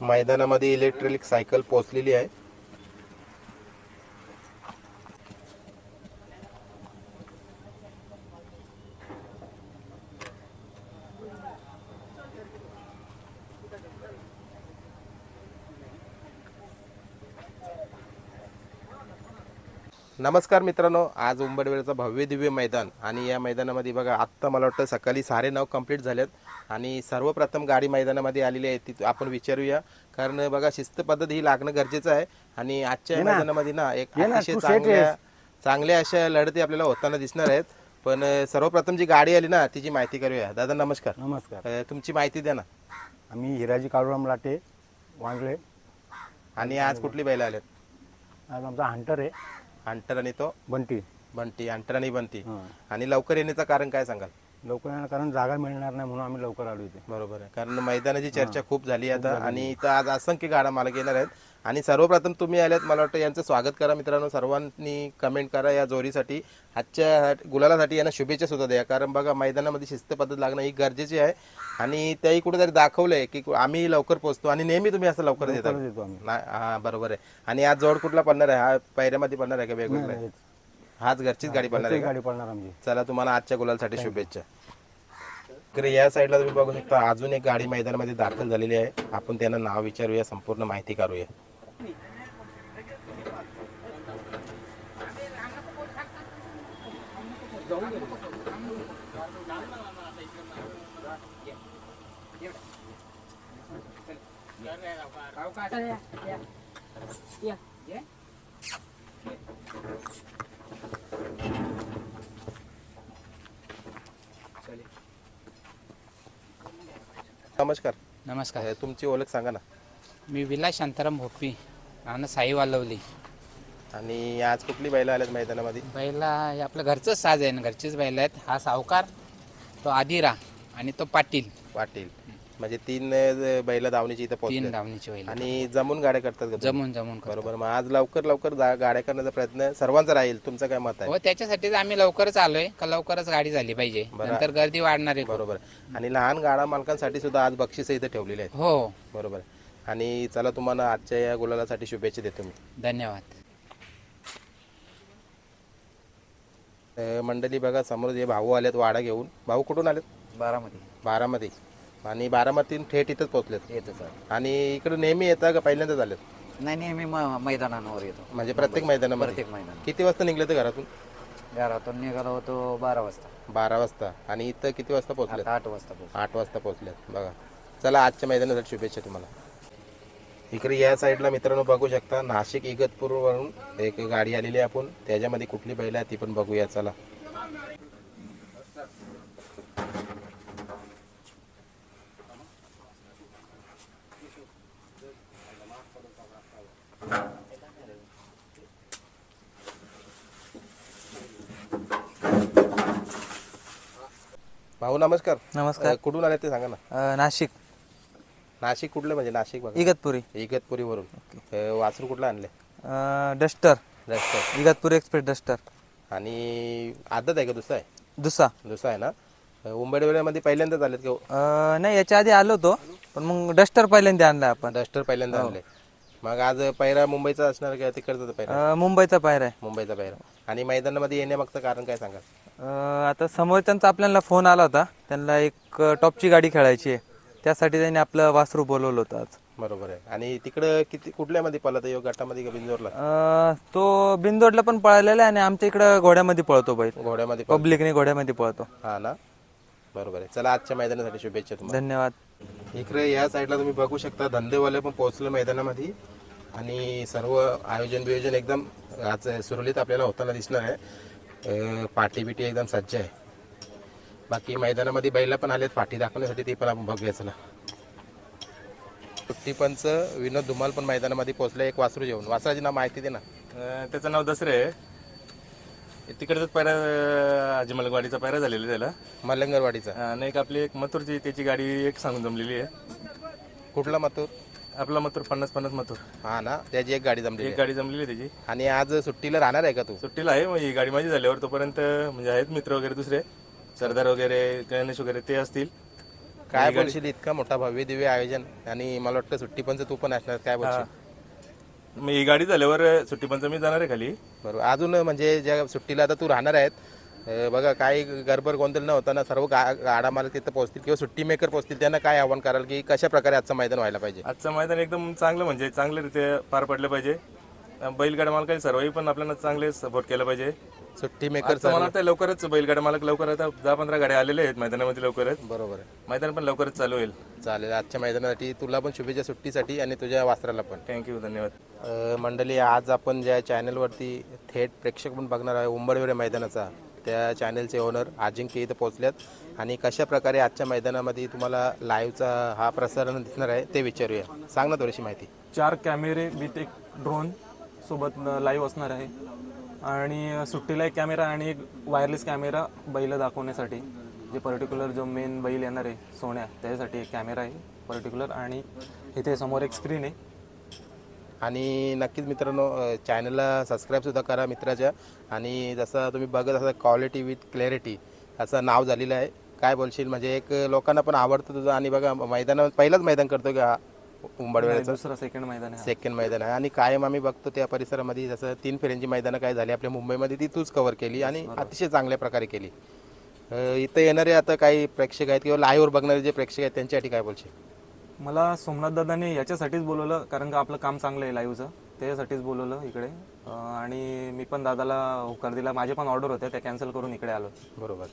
मैदानामध्ये electric cycle पोहोचलेली आहे. नमस्कार मित्रांनो आज उंबडवेळचं भव्य दिव्य मैदान आणि या मैदानामध्ये बघा आत्ता मला वाटतं सकाळी साडे नऊ कंप्लीट झालेत आणि सर्वप्रथम गाडी मैदानामध्ये आलेली आहे ती आपण विचारूया. कारण बघा शिस्त पद्धत ही लागणं गरजेचं आहे आणि आजच्या मैदानामध्ये ना एक अतिशय चांगल्या चांगल्या अशा लढती आपल्याला होताना दिसणार आहेत. पण सर्वप्रथम जी गाडी आली ना तिची माहिती करूया. दादा नमस्कार. नमस्कार. तुमची माहिती द्या ना. आम्ही हिराजी काळूराम लाटे वांगळे. आणि आज कुठली बैल आल्यात आज आमचा हंटर आहे. हंटर आणि तो बंटी. बंटी हंटर आणि बंटी. हां. आणि लवकर येण्याचं कारण काय सांगाल? लवकर येणार कारण जागा मिळणार नाही म्हणून आम्ही लवकर आलो इथे. बरोबर आहे. कारण मैदानाची चर्चा खूप झाली आता आणि इथं आज असंख्य गाड्या मला येणार आहेत. आणि सर्वप्रथम तुम्ही आल्यात मला वाटतं यांचं स्वागत करा मित्रांनो. सर्वांनी कमेंट करा या जोरीसाठी आजच्या गुलालासाठी यांना शुभेच्छा सुद्धा द्या. कारण बघा मैदानामध्ये शिस्त पद्धत लागणं ही गरजेची आहे. आणि त्याही कुठेतरी दाखवलंय की आम्ही लवकर पोहोचतो आणि नेहमी तुम्ही असं लवकर देता. हा बरोबर आहे. आणि आज जोड कुठला पडणार आहे? हा पैऱ्यामध्ये पडणार आहे का वेगवेगळा? आहे? हाच घरचीच गाडी पडणार आहे का? गाडी पडणार आमची. चला तुम्हाला आजच्या गुलालसाठी शुभेच्छा. तर या साईडला तुम्ही बघू शकता अजून एक गाडी मैदानामध्ये दाखल झालेली आहे. आपण त्यांना नाव विचारूया संपूर्ण माहिती काढूया. नमस्कार. नमस्कार. अ, तुमची ओळख सांगा ना. मी विलास शांताराम भोपी राहणं साई वालवली. आणि आज कुठली बैला आल्यात मैदानामध्ये? बैला हे आपलं घरचंच साज आहे ना घरचेच बैल आहेत. हा सावकार तो आदिरा आणि तो पाटील. पाटील. म्हणजे तीन बैला धावणीची इथं तीन पोहोचले धावणीचे बैल आणि जमून गाड्या करतात का तुम्ही? जमून जमून करतो. बरोबर मग आज लवकर लवकर जा- गाड्या करण्याचा प्रयत्न सर्वांचा राहील. तुमचं काय मत आहे? हो त्याच्यासाठीच आम्ही लवकरच आलोय का लवकरच गाडी झाली पाहिजे. नंतर गर्दी वाढणार आहे खूप. बरोबर. आणि लहान गाडा मालकांसाठी सुद्धा आज बक्षीस इथं ठेवलेले आहेत. हो. बरोबर. आणि चला तुम्हाला आजच्या या गुलालासाठी शुभेच्छा देतो मी. धन्यवाद. अ, मंडळी बघा समोर जे भाऊ आलेत वाडा घेऊन. भाऊ कुठून आलेत? बारामध्ये बारामती. आणि बारामतीतून थेट इथंच पोहोचलेत. येतो सर. आणि इकडे नेहमी येतात का पहिल्यांदाच आलेत नाही नेहमी म- मैदानांवर येतो. म्हणजे प्रत्येक मैदानामध्ये? प्रत्येक मैदान किती वाजता निघले ते घरातून? घरातून निघालो होतो बारा वाजता. बारा वाजता. आणि इथं किती वाजता पोहोचलेत? आता आठ वाजता पोहोचलो. आठ वाजता पोहोचलेत. बघा. चला आजच्या मैदानासाठी शुभेच्छा तुम्हाला. इकडे या साईडला मित्रांनो बघू शकता नाशिक इगतपूरवरून एक गाडी आलेली आहे आपण. त्याच्यामध्ये कुठली बैल आहे ती पण बघूया. चला. भाऊ नमस्कार. नमस्कार. अ, कुठून आले ते सांगा ना. अ, नाशिक. नाशिक कुठलं म्हणजे नाशिक बघा इगतपुरी. इगतपुरीवरून. अ, वासरू कुठलं आणले? अ, डस्टर. रस्त्यात इगतपुरी एक्सप्रेस डस्टर. आणि आदत आहे का दुसरा आहे? दुसा दुसरा आहे ना? उंबडवेळ्यामध्ये पहिल्यांदाच आलेत का अ, नाही याच्या आधी आलो होतो पण मग डस्टर पहिल्यांदा आणला आपण. डस्टर पहिल्यांदा आणले. मग आज पहिरा मुंबईचा असणार का तिकडचा पहिरा अ, मुंबईचा पायर आहे. मुंबईचा पहिरा आणि मैदानामध्ये येण्यामागचं कारण काय सांगा अ, आता समोरच्यांचा आपल्याला फोन आला होता. त्यांना एक अ, टॉपची गाडी खेळायची आहे. त्यासाठी त्यांनी आपलं वासरू बोलवलं होतं आज. बरोबर आहे. आणि तिकडं किती कुठल्यामध्ये पळत योग गटामध्ये का बिंजोरला? अ, तो बिंदोडला पण पळालेला आहे आणि आमच्या इकडं घोड्यामध्ये पळतो बैल. घोड्यामध्ये पब्लिकने घोड्यामध्ये पळतो. हा ना? बरोबर आहे. चला आजच्या मैदानासाठी शुभेच्छा तुम्हाला. धन्यवाद. इकडे या साईडला तुम्ही बघू शकता धंदेवाले पण पोहोचले मैदानामध्ये. आणि सर्व आयोजन बियोजन एकदम आज सुरळीत आपल्याला होताना दिसणार आहे. पाटी बिटी एकदम सज्ज आहे. बाकी मैदानामध्ये बैला पण आलेत पाठी दाखवण्यासाठी ते पण आपण बघूया चला. सुट्टी पंच विनोद धुमाल पण मैदानामध्ये पोहोचले एक वासरू जेवण. वासराची नाव माहिती दे ना. त्याचं नाव दसरे आहे. तिकडचाच पायरा अजमलवाडीचा पायरा झालेला आहे त्याला. मलंगरवाडीचा. आणि एक आपली एक मथुरची त्याची गाडी एक सांगून जमलेली आहे. कुठला मथूर? आपला मथुर पन्नास पन्नास मथुर. हा ना त्याची एक गाडी जमली एक गाडी जमलेली आहे त्याची. आणि आज सुट्टीला राहणार आहे का तू? सुट्टीला आहे ही गाडी माझी झाल्यावर तोपर्यंत म्हणजे आहेत मित्र वगैरे दुसरे. सरदार वगैरे गणेश वगैरे ते असतील. काय बोलशील इतका मोठा भव्य दिव्य आयोजन. आणि मला वाटतं सुट्टी पण तू पण असणार काय बोलशील? मग ही गाडी झाल्यावर सुट्टी पंचमी जाणार आहे खाली. बरोबर. अजून म्हणजे ज्या सुट्टीला आता तू राहणार आहेत अं, बघा काही गडबड गोंधळ न होताना सर्व गा गाडा मालक तिथं पोहोचतील किंवा सुट्टी मेकर पोहोचतील त्यांना काय आव्हान कराल की कशा प्रकारे आजचं मैदान व्हायला पाहिजे? आजचं मैदान एकदम चांगलं म्हणजे चांगल्यारीत्या पार पडलं पाहिजे. बैलगाड्या मालकांनी सर्वही पण आपल्याला चांगले सपोर्ट केलं पाहिजे. सुट्टी मेकर आजचं मला वाटतं लवकरच बैलगाड्या मालक लवकर आता दहा पंधरा गाड्या आलेल्या आहेत मैदानामध्ये लवकरच. बरोबर आहे. मैदान पण लवकरच चालू होईल. चालेल आजच्या मैदानासाठी तुला पण शुभेच्छा सुट्टीसाठी आणि तुझ्या वास्त्राला पण. थँक्यू धन्यवाद. अ, मंडळी आज आपण ज्या चॅनलवरती थेट प्रेक्षक पण बघणार आहे उंबरवेरे मैदानाचा. त्या चॅनलचे ओनर अजिंक्य इथं पोहोचल्यात. आणि कशा प्रकारे आजच्या मैदानामध्ये तुम्हाला लाईव्हचा हा प्रसारण दिसणार आहे ते विचारूया. सांग ना थोडीशी माहिती. चार कॅमेरे विथ एक ड्रोन सोबत लाईव्ह असणार आहे. आणि सुट्टीला एक कॅमेरा आणि एक वायरलेस कॅमेरा बैल दाखवण्यासाठी. जे पर्टिक्युलर जो मेन बैल येणार आहे सोन्या त्याच्यासाठी एक कॅमेरा आहे पर्टिक्युलर आणि इथे समोर एक स्क्रीन आहे. आणि नक्कीच मित्रांनो चॅनलला सबस्क्राईबसुद्धा करा मित्राच्या. आणि जसं तुम्ही बघत असाल क्वालिटी विथ क्लॅरिटी असं नाव झालेलं आहे. काय बोलशील? म्हणजे एक लोकांना पण आवडतं तुझं. आणि बघा मैदानात पहिलंच मैदान करतो का उंबडवेळेचं दुसरं सेकंड मैदान आहे सेकंड मैदान आहे. आणि कायम आम्ही बघतो त्या परिसरामध्ये जसं तीन फेऱ्यांची मैदानं काय झाली आपल्या मुंबईमध्ये ती तूच कव्हर केली आणि अतिशय चांगल्या प्रकारे केली. इथं येणारे आता काही प्रेक्षक आहेत किंवा लाईव्हवर बघणारे जे प्रेक्षक आहेत त्यांच्यासाठी काय बोलशील? मला सोमनाथ दादाने याच्यासाठीच बोलवलं कारण का आपलं काम चांगलं आहे लाईव्हचं त्याच्यासाठीच बोलवलं इकडे. अं, आणि मी पण दादाला होकार दिला. माझे पण ऑर्डर होत्या त्या कॅन्सल करून इकडे आलो. बरोबर.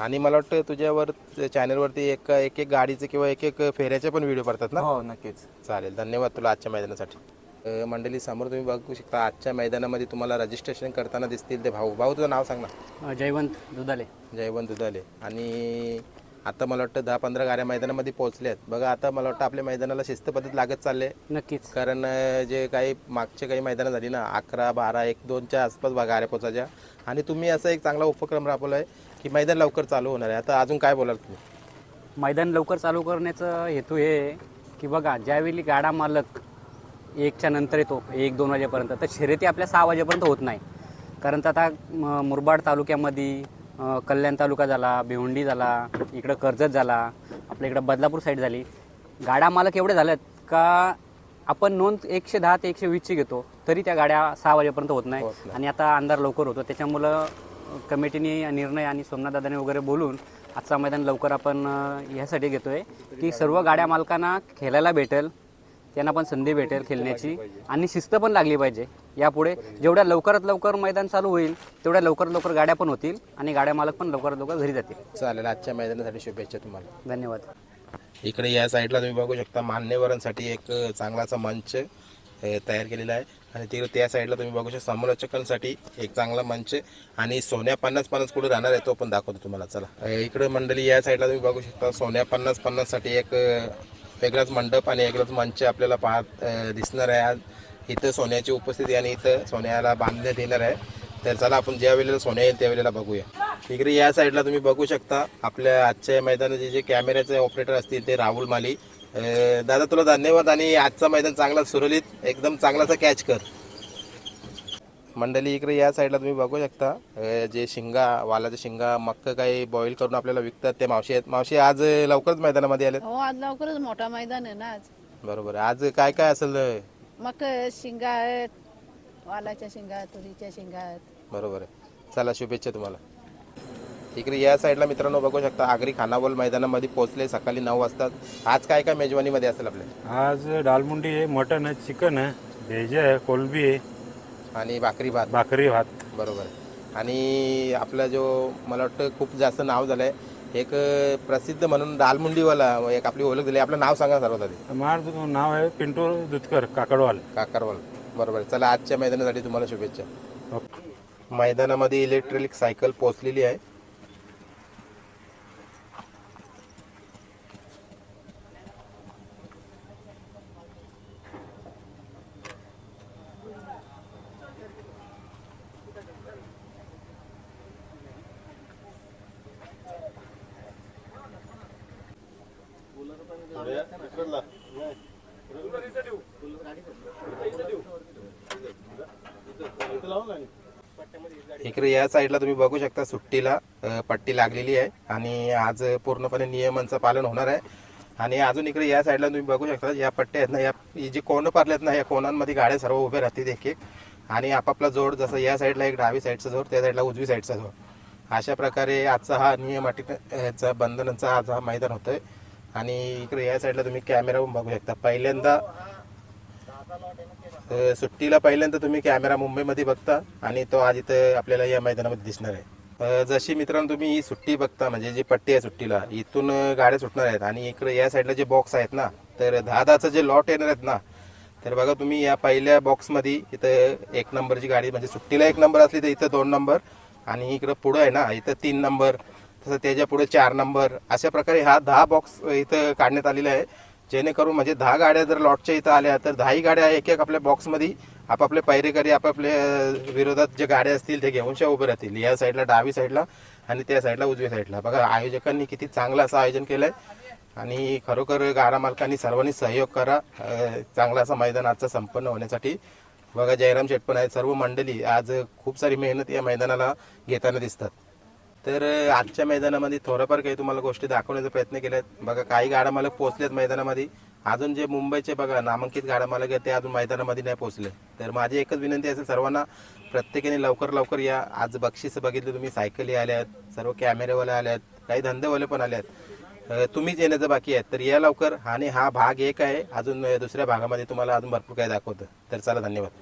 आणि मला वाटतं तुझ्यावर चॅनलवरती एक एक एक गाडीचे किंवा एक एक फेऱ्याचे पण व्हिडिओ पडतात ना? हो नक्कीच. चालेल. धन्यवाद तुला आजच्या मैदानासाठी. अं, मंडळी समोर तुम्ही बघू शकता आजच्या मैदानामध्ये तुम्हाला रजिस्ट्रेशन करताना दिसतील ते भाऊ. भाऊ तुझं नाव सांग ना. जयवंत दुधाले. जयवंत दुधाले. आणि आता मला वाटतं दहा पंधरा गाड्या मैदानामध्ये पोहोचल्यात बघा आता मला वाटतं आपल्या मैदानाला शिस्त पद्धत लागत चालले नक्कीच. कारण अं, जे काही मागचे काही मैदानं झाली ना अकरा बारा एक दोनच्या आसपास बघा गाड्या पोचायच्या आणि तुम्ही असा एक चांगला उपक्रम राबवला आहे की मैदान लवकर चालू होणार आहे. आता अजून काय बोलाल तुम्ही? मैदान लवकर चालू करण्याचा हेतू हे आहे की बघा ज्यावेळी गाडा मालक एकच्या नंतर येतो एक दोन वाजेपर्यंत तर शर्यती आपल्या सहा वाजेपर्यंत होत नाही. कारण तर आता म, मुरबाड तालुक्यामध्ये कल्याण तालुका झाला भिवंडी झाला इकडं कर्जत झाला आपल्या इकडं बदलापूर साईड झाली. गाडा मालक एवढे झालेत का आपण नोंद एकशे दहा ते एकशे वीसची घेतो तरी त्या गाड्या सहा वाजेपर्यंत होत नाही. आणि आता अंधार लवकर होतो. त्याच्यामुळं कमिटीने निर्णय आणि सोमनाथदादाने वगैरे बोलून आजचा मैदान लवकर आपण अ, ह्यासाठी घेतोय की सर्व गाड्या मालकांना खेळायला भेटेल त्यांना पण संधी भेटेल खेळण्याची. आणि शिस्त पण लागली पाहिजे. यापुढे जेवढ्या लवकरात लवकर मैदान चालू होईल तेवढ्या लवकरात लवकर गाड्या पण होतील आणि गाड्या मालक पण लवकरात लवकर घरी जातील. चालेल आजच्या मैदानासाठी शुभेच्छा तुम्हाला. धन्यवाद. इकडे या साईडला तुम्ही बघू शकता मान्यवरांसाठी एक चांगलासा मंच तयार केलेला आहे. आणि तिकडे त्या साईडला तुम्ही बघू शकता समालोचकांसाठी एक चांगला मंच आणि सोन्या पन्नास पन्नास कुठे राहणार आहे तो पण दाखवतो तुम्हाला. चला. इकडे मंडळी या साईडला तुम्ही बघू शकता सोन्या पन्नास पन्नाससाठी एक वेगळाच मंडप आणि वेगळाच मंच आपल्याला पाहत दिसणार आहे आज. इथं सोन्याची उपस्थिती आणि इथं सोन्याला बांधण्यात येणार आहे. तर चला आपण ज्या वेळेला सोन्या येईल त्या वेळेला बघूया. इकडे या साईडला तुम्ही बघू शकता आपल्या आजच्या मैदानाचे जे कॅमेऱ्याचे ऑपरेटर असतील ते राहुल माली. दादा तुला धन्यवाद आणि आजचा मैदान चांगला सुरळीत एकदम चांगलासा कॅच कर. मंडळी इकडे या साईडला तुम्ही बघू शकता. जे शिंगा वालाचे शिंगा मक्क काही बॉईल करून आपल्याला विकतात ते मावशी आहेत. मावशी आज लवकरच मैदानामध्ये आलेत. हो आज लवकरच मोठा मैदान आहे ना आज. बरोबर. आज काय काय असेल मग शिंगा आहेत वालाच्या शिंगा आहेत तुरीच्या शिंगा आहेत बरोबर आहे. चला शुभेच्छा तुम्हाला. इकडे या साईडला मित्रांनो बघू शकता आगरी खानावल मैदानामध्ये पोहोचले सकाळी नऊ वाजता. आज काय काय मेजवानीमध्ये असेल आपल्या? आज दालमुंडी आहे मटन आहे चिकन आहे व्हेज आहे कोलबी आहे. आणि भाकरी भात. भाकरी भात. बरोबर आहे. आणि आपला जो मला वाटतं खूप जास्त नाव झालं आहे एक प्रसिद्ध म्हणून दालमुंडीवाला एक आपली ओळख दिली आपलं नाव सांगा सर्वात आधी. माझं नाव आहे पिंटू दुधकर काकडवाल. काकारवाल बरोबर. आहे. चला आजच्या मैदानासाठी तुम्हाला शुभेच्छा. मैदानामध्ये इलेक्ट्रिक सायकल पोहोचलेली आहे. इकडे या साईडला तुम्ही बघू शकता सुट्टीला पट्टी लागलेली आहे आणि आज पूर्णपणे नियमांचं पालन होणार आहे. आणि अजून इकडे या साईडला तुम्ही बघू शकता या पट्ट्या आहेत ना या जे जी कोण पारले आहेत ना या कोणांमध्ये गाड्या सर्व उभे राहतील एक एक. आणि आपापला जोड जसं या साईडला एक डावी साईडचा जोड त्या साईडला उजवी साईडचा जोड. अशा प्रकारे आजचा हा नियम अटीचा ह्याचा बंधनाचा आज हा मैदान होतोय. आणि इकडे या साईडला तुम्ही कॅमेरा बघू शकता. पहिल्यांदा तर सुट्टीला पहिल्यांदा तुम्ही कॅमेरा मुंबईमध्ये बघता आणि तो आज इथं आपल्याला या मैदानामध्ये दिसणार आहे. जशी मित्रांनो तुम्ही ही सुट्टी बघता म्हणजे जी पट्टी आहे सुट्टीला इथून गाड्या सुटणार आहेत आणि इकडे या साईडला जे बॉक्स आहेत ना तर दहा दहाचं जे लॉट येणार आहेत ना तर बघा तुम्ही या पहिल्या बॉक्समध्ये इथं एक नंबरची गाडी म्हणजे सुट्टीला एक नंबर असली तर इथं दोन नंबर आणि इकडं पुढं आहे ना इथं तीन नंबर तसं त्याच्या पुढे चार नंबर अशा प्रकारे हा दहा बॉक्स इथं काढण्यात आलेला आहे. जेणेकरून म्हणजे दहा गाड्या जर लॉटच्या इथं आल्या तर दहाही गाड्या एक एक आपल्या बॉक्समध्ये आपापले पैरेकरी आपापल्या विरोधात जे गाड्या असतील ते घेऊनशा उभे राहतील. या साईडला डावी साईडला आणि त्या साईडला उजव्या साईडला. बघा आयोजकांनी किती चांगलं असं आयोजन केलंय. आणि खरोखर गारा मालकांनी सर्वांनी सहयोग करा. चांगला असा मैदान आजचा संपन्न होण्यासाठी. बघा जयराम शेटपण आहेत. सर्व मंडळी आज खूप सारी मेहनत या मैदानाला घेताना दिसतात. तर आजच्या मैदानामध्ये थोडंफार काही तुम्हाला गोष्टी दाखवण्याचा प्रयत्न केल्यात बघा काही गाड्या मालक पोहोचल्यात मैदानामध्ये. अजून जे मुंबईचे बघा नामांकित गाड्या मालक ते अजून मैदानामध्ये नाही पोहोचले. तर माझी एकच विनंती असेल सर्वांना प्रत्येकाने लवकर लवकर या. आज बक्षीस बघितले तुम्ही सायकली आल्या आहेत सर्व कॅमेरेवाले आल्यात आहेत काही धंदेवाले पण आले आहेत तुम्हीच येण्याचं बाकी आहे. तर या लवकर आणि हा भाग एक आहे. अजून दुसऱ्या भागामध्ये तुम्हाला अजून भरपूर काही दाखवतं. तर चला धन्यवाद.